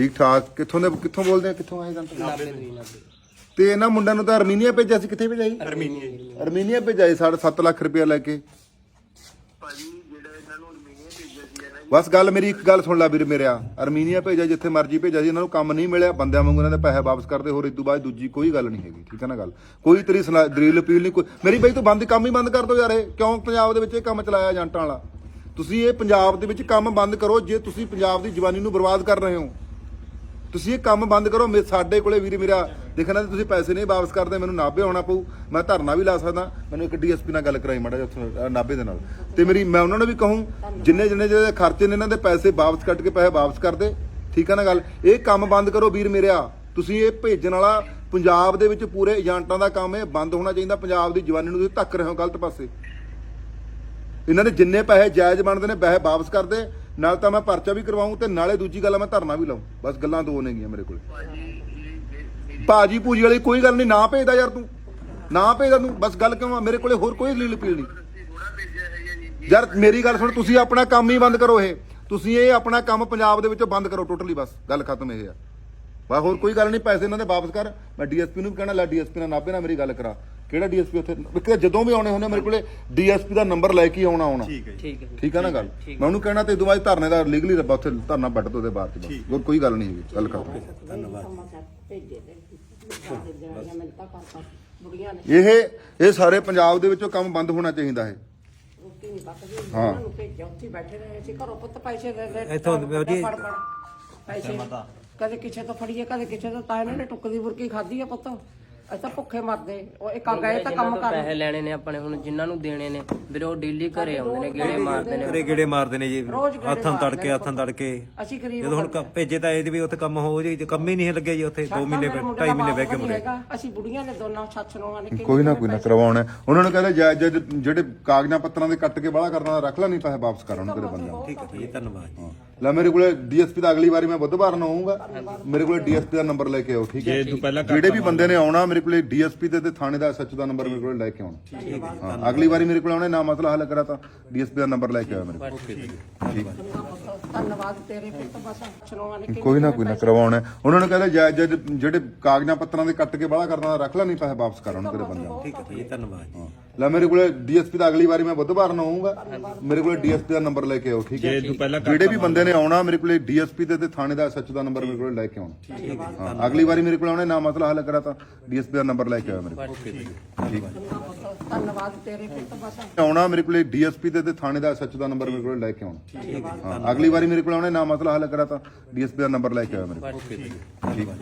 ਠੀਕ ਠਾਕ ਕਿੱਥੋਂ ਦੇ ਕਿੱਥੋਂ ਬੋਲਦੇ ਆ? ਕਿੱਥੋਂ ਆਏ ਨਾਭੇ ਤੋਂ ਇਹਨਾਂ ਮੁੰਡਿਆਂ ਨੂੰ ਤਾਂ ਅਰਮੀਨੀਆ ਭੇਜਿਆ ਸੀ ਕਿੱਥੇ ਭੇਜਿਆ ਸੀ ਅਰਮੀਨੀਆ ਅਰਮੀਨੀਆ ਭੇਜਿਆ ਸੀ 7.5 ਲੱਖ ਰੁਪਇਆ ਲੈ ਕੇ। ਭਾਜੀ ਜਿਹੜਾ ਇਹਨਾਂ ਨੂੰ ਅਰਮੀਨੀਆ ਭੇਜਿਆ ਸੀ ਇਹਨਾਂ ਬਸ ਗੱਲ ਮੇਰੀ ਇੱਕ ਗੱਲ ਸੁਣ ਲੈ ਵੀਰ ਮੇਰਿਆ। ਅਰਮੀਨੀਆ ਭੇਜਿਆ ਜਿੱਥੇ ਮਰਜ਼ੀ ਭੇਜਿਆ ਸੀ ਇਹਨਾਂ ਨੂੰ ਕੰਮ ਨਹੀਂ ਮਿਲਿਆ। ਬੰਦਿਆਂ ਵਾਂਗੂ ਇਹਨਾਂ ਦੇ ਪੈਸੇ ਵਾਪਸ ਕਰਦੇ ਹੋਰ ਇਸ ਤੋਂ ਬਾਅਦ ਦੂਜੀ ਕੋਈ ਗੱਲ ਨਹੀਂ ਹੈਗੀ ਠੀਕ ਹੈ ਨਾ ਗੱਲ? ਕੋਈ ਤੇਰੀ ਦਲੀਲ ਅਪੀਲ ਨਹੀਂ ਕੋਈ ਮੇਰੀ ਬਈ ਤੂੰ ਬੰਦ ਕੰਮ ਹੀ ਬੰਦ ਕਰ ਦੋ ਯਾਰ ਇਹ। ਕਿਉਂ ਪੰਜਾਬ ਦੇ ਵਿੱਚ ਇਹ ਕੰਮ ਚਲਾਇਆ ਏਜੰਟਾਂ ਵਾਲਾ? ਤੁਸੀਂ ਇਹ ਪੰਜਾਬ ਦੇ ਵਿੱਚ ਕੰਮ ਬੰਦ ਕਰੋ ਜੇ ਤੁਸੀਂ ਪੰਜਾਬ ਦੀ ਜਵਾਨੀ ਨੂੰ ਬਰਬਾਦ ਕਰ ਰਹੇ ਹੋ। ਤੁਸੀਂ ਇਹ ਕੰਮ ਬੰਦ ਕਰੋ, ਮੇ ਸਾਡੇ ਕੋਲੇ ਵੀਰ ਮੇਰਾ ਦੇਖਣਾ ਤੁਸੀਂ ਪੈਸੇ ਨਹੀਂ ਵਾਪਸ ਕਰਦੇ, ਮੈਨੂੰ ਨਾਭੇ ਆਉਣਾ ਪਊ। ਮੈਂ ਧਰਨਾ ਵੀ ਲਾ ਸਕਦਾ, ਮੈਨੂੰ ਇੱਕ ਡੀਐਸਪੀ ਨਾਲ ਗੱਲ ਕਰਾਈ ਮਾੜਾ ਜਿਹਾ ਨਾਭੇ ਦੇ ਨਾਲ। ਤੇ ਮੇਰੀ ਮੈਂ ਉਹਨਾਂ ਨੂੰ ਵੀ ਕਹੂੰ, ਜਿੰਨੇ ਜਿੰਨੇ ਜਿਹੜੇ ਖਰਚੇ ਨੇ ਇਹਨਾਂ ਦੇ ਪੈਸੇ ਵਾਪਸ ਕੱਟ ਕੇ ਪੈਸੇ ਵਾਪਸ ਕਰ ਦੇ, ਠੀਕ ਆ ਨਾ ਗੱਲ? ਇਹ ਕੰਮ ਬੰਦ ਕਰੋ ਵੀਰ ਮੇਰਿਆ। ਤੁਸੀਂ ਇਹ ਭੇਜਣ ਵਾਲਾ ਪੰਜਾਬ ਦੇ ਵਿੱਚ ਪੂਰੇ ਏਜੰਟਾਂ ਦਾ ਕੰਮ ਇਹ ਬੰਦ ਹੋਣਾ ਚਾਹੀਦਾ, ਪੰਜਾਬ ਦੀ ਜਵਾਨੀ ਨੂੰ ਤੁਸੀਂ ਧੱਕ ਰਹੇ ਹੋ ਗਲਤ ਪਾਸੇ। ਇਹਨਾਂ ਦੇ ਜਿੰਨੇ ਪੈਸੇ ਜਾਇਜ਼ ਬਣਦੇ ਨੇ, ਪੈਸੇ ਵਾਪਸ ਕਰਦੇ ਨਾਲ ਤਾਂ ਮੈਂ ਪਰਚਾ ਵੀ ਕਰਵਾਉਂ ਤੇ ਨਾਲੇ ਦੂਜੀ ਗੱਲ ਮੈਂ ਧਰਨਾ ਵੀ ਲਾਉਂ। ਬਸ ਗੱਲਾਂ ਦੋ ਨੇਗੀਆਂ ਮੇਰੇ ਕੋਲ। ਭਾਜੀ ਪੂਜੀ ਵਾਲੀ ਕੋਈ ਗੱਲ ਨਹੀਂ, ਨਾ ਭੇਜਦਾ ਯਾਰ ਤੂੰ। ਨਾ ਭੇਜਦਾ ਤੂੰ। ਬਸ ਗੱਲ ਕਿਉਂ ਆ? ਮੇਰੇ ਕੋਲੇ ਹੋਰ ਕੋਈ ਦਲੀਲ ਅਪੀਲ ਨਹੀਂ। ਯਾਰ ਮੇਰੀ ਗੱਲ ਸੁਣ, ਤੁਸੀਂ ਆਪਣਾ ਕੰਮ ਹੀ ਬੰਦ ਕਰੋ ਇਹ। ਤੁਸੀਂ ਇਹ ਆਪਣਾ ਕੰਮ ਪੰਜਾਬ ਦੇ ਵਿੱਚੋਂ ਬੰਦ ਕਰੋ ਟੋਟਲੀ ਬਸ। ਗੱਲ ਖਤਮ ਇਹ ਆ। ਬਸ ਹੋਰ ਕੋਈ ਗੱਲ ਨਹੀਂ, ਪੈਸੇ ਇਹਨਾਂ ਦੇ ਵਾਪਸ ਕਰ। ਮੈਂ ਡੀਐਸਪੀ ਨੂੰ ਵੀ ਕਹਿਣਾ, ਲੈ ਡੀਐਸਪੀ ਨਾਲ ਨਾਭੇ ਨਾਲ ਮੇਰੀ ਗੱਲ ਕਰਾ। ਕਿਹੜਾ ਡੀਐਸਪੀ ਉੱਥੇ? ਇੱਕ ਜਦੋਂ ਵੀ ਆਉਣੇ ਹੁੰਦੇ ਮੇਰੇ ਕੋਲੇ ਡੀਐਸਪੀ ਦਾ ਨੰਬਰ ਲੈ ਕੇ ਹੀ ਆਉਣਾ ਆਉਣਾ ਠੀਕ ਹੈ ਜੀ। ਠੀਕ ਆ ਨਾ ਗੱਲ? ਮੈਂ ਉਹਨੂੰ ਕਹਿਣਾ ਤੇ ਦੁਬਾਰਾ ਧਰਨੇ ਦਾ ਲੀਗਲੀ ਰੱਬਾ ਉੱਥੇ ਧਰਨਾ ਵੱਢ ਦੋ ਦੇ ਬਾਅਦ ਚ ਹੋਰ ਕੋਈ ਗੱਲ ਨਹੀਂ ਹੈਗੀ ਗੱਲ ਬੁੜੀਆਂ ਨੇ। ਇਹ ਇਹ ਸਾਰੇ ਪੰਜਾਬ ਦੇ ਵਿੱਚੋਂ ਕੰਮ ਬੰਦ ਹੋਣਾ ਚਾਹੀਦਾ ਹੈ। ਹਾਂ। ਉਹਨਾਂ ਨੂੰ ਭੇਜਿਆ ਉੱਥੇ ਹੀ ਬੈਠੇ ਰਹੇ ਸੀ ਘਰੋਂ ਪੁੱਤ ਪੈਸੇ ਦੇ ਦੇ ਇੱਥੋਂ ਵਧੀਆ- ਫੜ ਫੜ। ਪੈਸੇ ਕਦੇ ਕਿਸੇ ਤੋਂ ਫੜੀਏ ਕਦੇ ਕਿਸੇ ਤੋਂ ਤਾਂ ਇਹਨਾਂ ਨੇ ਟੁੱਕਦੀ ਬੁਰਕੀ ਖਾਧੀ ਆ ਪੁੱਤ। ਅਸੀਂ ਤਾਂ ਭੁੱਖੇ ਮਰਦੇ। ਉਹ ਇੱਕ ਆ ਗਏ ਤਾਂ ਕੰਮ ਕਰ ਪੈਸੇ ਲੈਣੇ ਨੇ ਆਪਣੇ ਹੁਣ ਜਿਨ੍ਹਾਂ ਨੂੰ ਦੇਣੇ ਨੇ ਵੀਰੇ ਉਹ ਡੇਲੀ ਘਰੇ ਆਉਂਦੇ ਨੇ ਗੇੜੇ ਮਾਰਦੇ ਨੇ। ਘਰੇ ਗੇੜੇ ਮਾਰਦੇ ਨੇ ਜੀ ਹੱਥਾਂ ਤੜਕੇ ਨੇ। ਹੱਥਾਂ ਤੜਕੇ। ਅਸੀਂ ਗਰੀਬ ਜਦੋਂ ਹੁਣ ਭੇਜੇ ਤਾਂ ਇਹਦੇ ਵੀ ਉੱਥੇ ਕੰਮ ਹੋ ਜੀ ਕੰਮ ਹੀ ਨਹੀਂ ਲੱਗੇ ਜੀ ਉੱਥੇ 2 ਮਹੀਨੇ ਮੇਰੇ ਮੁੰਡੇ 2.5 ਦਾ ਮਹੀਨੇ ਬਹਿ ਕੇ ਹੈਗਾ, ਅਸੀਂ ਬੁੜੀਆਂ ਨੇ ਦੋਨਾਂ ਸੱਸ ਨੂੰ ਕਿ ਕੋਈ ਨਾ ਕੋਈ ਨਾ ਕਰਵਾਉਣਾ। ਉਹਨਾਂ ਨੂੰ ਕਹਿੰਦੇ ਜਾਇਜ਼ ਜਿਹੜੇ ਕਾਗਜ਼ਾਂ ਪੱਤਰਾਂ ਦੇ ਕੱਟ ਕੇ ਬਾਹਲਾ ਕਰਨਾ ਰੱਖ ਲੈ ਨਹੀਂ ਪੈਸੇ ਵਾਪਸ ਕਰ ਉਹਨੂੰ ਤੇਰੇ ਬੰਦਿਆਂ ਨੂੰ ਠੀਕ ਹੈ ਜੀ ਧੰਨਵਾਦ ਜੀ। ਲੈ ਮੇਰੇ ਕੋਲੇ ਡੀਐਸਪੀ ਦਾ ਅਗਲੀ ਵਾਰੀ ਮੈਂ ਬੁੱਧਵਾਰ ਨੂੰ ਆਉਂਗਾ ਮੇਰੇ ਕੋਲੇ ਡੀਐਸਪੀ ਦਾ ਨੰਬਰ ਲੈ ਕੇ ਆਓ ਠੀਕ ਹੈ? ਜਿਹੜੇ ਵੀ ਬੰਦੇ ਨੇ ਆਉਣਾ ਮੇਰੇ ਕੋਲੇ ਡੀਐਸਪੀ ਦੇ ਤੇ ਥਾਣੇ ਦਾ ਸੱਚ ਦਾ ਨੰਬਰ ਮੇਰੇ ਕੋਲੇ ਲੈ ਕੇ ਆਉਣਾ। ਹਾਂ ਅਗਲੀ ਵਾਰੀ ਮੇਰੇ ਕੋਲ ਆਉਣੇ ਨਾ ਮਸਲਾ ਹੱਲ ਕਰਾ ਤਾਂ ਡੀਐਸਪੀ ਦਾ ਨੰਬਰ ਲੈ ਕੇ ਆਓ ਮੇਰੇ ਕੋਲ। ਠੀਕ। ਧੰਨਵਾਦ। ਤੇਰੇ ਪੁੱਤ ਬਸ ਸੱਸ ਨੂੰ ਕੋਈ ਨਾ ਕੋਈ ਨਾ ਕਰਵਾਉਣਾ। ਉਹਨਾਂ ਨੂੰ ਕਹਿੰਦੇ ਜਾਇਜ਼ ਜਿਹੜੇ ਕਾਗਜ਼ਾਂ ਪੱਤਰਾਂ ਦੇ ਕੱਟ ਕੇ ਬਾਹਲਾ ਕਰਨਾ ਰੱਖ ਲੈ ਨਹੀਂ ਪੈਸੇ ਵਾਪਸ ਕਰ ਉਹਨੂੰ ਤੇਰੇ ਬੰਦਿਆਂ ਨੂੰ। ਠੀਕ ਹੈ ਜੀ ਧੰਨਵਾਦ ਜੀ। ਲੈ ਮੇਰੇ ਕੋਲੇ ਡੀਐਸਪੀ ਦਾ ਅਗਲੀ ਵਾਰੀ ਮੈਂ ਬੁੱਧਵਾਰ ਨੂੰ ਆਉਂਗਾ ਮੇਰੇ ਕੋਲੇ ਡੀਐਸਪੀ ਦਾ ਨੰਬਰ ਲੈ ਕੇ ਆਓ ਠੀਕ ਹੈ? ਜਿਹੜੇ ਵੀ ਬੰਦੇ ਨੇ ਆਉਣਾ ਮੇਰੇ ਕੋਲੇ ਡੀਐਸਪੀ ਦੇ ਤੇ ਥਾਣੇ ਦਾ ਸੱਚ ਦਾ ਨੰਬਰ ਮੇਰੇ ਕੋਲੇ ਲੈ ਕੇ ਆਉਣਾ। ਹਾਂ ਅਗਲੀ ਵਾਰੀ ਮੇਰੇ ਕੋਲ ਆਉਣੇ ਨਾ ਮਸਲਾ ਹੱਲ ਕਰਾ ਤਾਂ ਡੀਐਸਪੀ ਦਾ ਨੰਬਰ ਲੈ ਕੇ ਆਓ ਮੇਰੇ ਕੋਲ। ਠੀਕ। ਹੈ ਧੰਨਵਾਦ ਤੇਰੇ ਪੁੱਤ ਬਸ। ਆਉਣਾ ਮੇਰੇ ਕੋਲੇ ਡੀਐਸਪੀ ਦੇ ਤੇ ਥਾਣੇ ਦਾ ਸੱਚ ਦਾ ਨੰਬਰ ਮੇਰੇ ਕੋਲੇ ਲੈ ਕੇ ਆਉਣਾ। ਹਾਂ ਅਗਲੀ ਵਾਰੀ ਮੇਰੇ ਕੋਲ ਆਉਣੇ ਨਾ ਮਸਲਾ ਹੱਲ ਕਰਾ ਤਾਂ ਡੀਐਸਪੀ ਦਾ ਨੰਬਰ ਲੈ ਕੇ ਆਓ ਮੇਰੇ ਕੋਲ। ਠੀਕ। ਹੈ